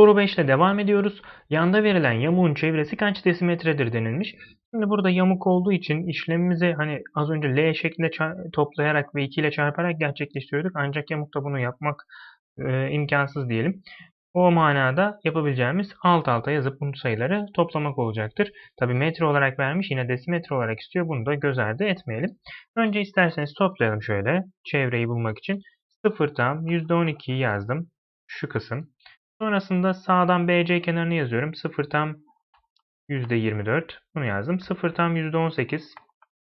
Soru 5 ile devam ediyoruz. Yanda verilen yamuğun çevresi kaç desimetredir denilmiş. Şimdi burada yamuk olduğu için işlemimizi hani az önce L şeklinde toplayarak ve 2 ile çarparak gerçekleştiriyorduk. Ancak yamukta bunu yapmak e, imkansız diyelim. O manada yapabileceğimiz alt alta yazıp bu sayıları toplamak olacaktır. Tabi metre olarak vermiş yine desimetre olarak istiyor. Bunu da göz ardı etmeyelim. Önce isterseniz toplayalım şöyle çevreyi bulmak için. 0 tam %12'yi yazdım. Şu kısım. Sonrasında sağdan BC kenarını yazıyorum. 0 tam %24. Bunu yazdım. 0 tam %18.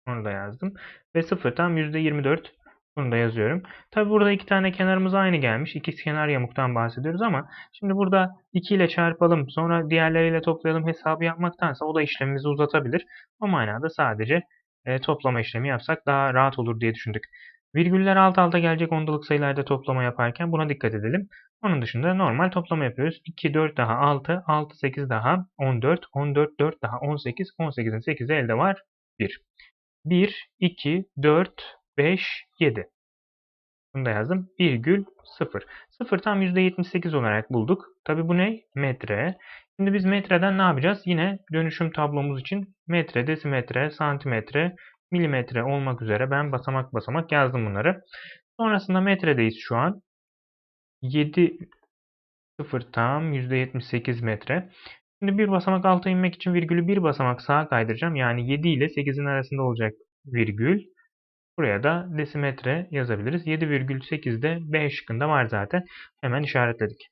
Onu da yazdım. Ve 0 tam %24. Bunu da yazıyorum. Tabi burada iki tane kenarımız aynı gelmiş. İkiz kenar yamuktan bahsediyoruz ama şimdi burada 2 ile çarpalım sonra diğerleriyle toplayalım hesabı yapmaktansa o da işlemimizi uzatabilir. O manada sadece e, toplama işlemi yapsak daha rahat olur diye düşündük. Virgüller alt alta gelecek ondalık sayılarda toplama yaparken buna dikkat edelim. Onun dışında normal toplama yapıyoruz. 2, 4 daha 6, 6, 8 daha 14, 14, 4 daha 18, 18'in 8'i elde var 1. 1, 2, 4, 5, 7. Bunu da yazdım. Virgül 0. 0 tam %78 olarak bulduk. Tabi bu ne? Metre. Şimdi biz metreden ne yapacağız? Yine dönüşüm tablomuz için metre, desimetre, santimetre, milimetre olmak üzere ben basamak basamak yazdım bunları. Sonrasında metredeyiz şu an. 7 0 tam %78 metre. Şimdi bir basamak alta inmek için virgülü bir basamak sağa kaydıracağım. Yani 7 ile 8'in arasında olacak virgül. Buraya da desimetre yazabiliriz. 7,8 de B şıkkında var zaten. Hemen işaretledik.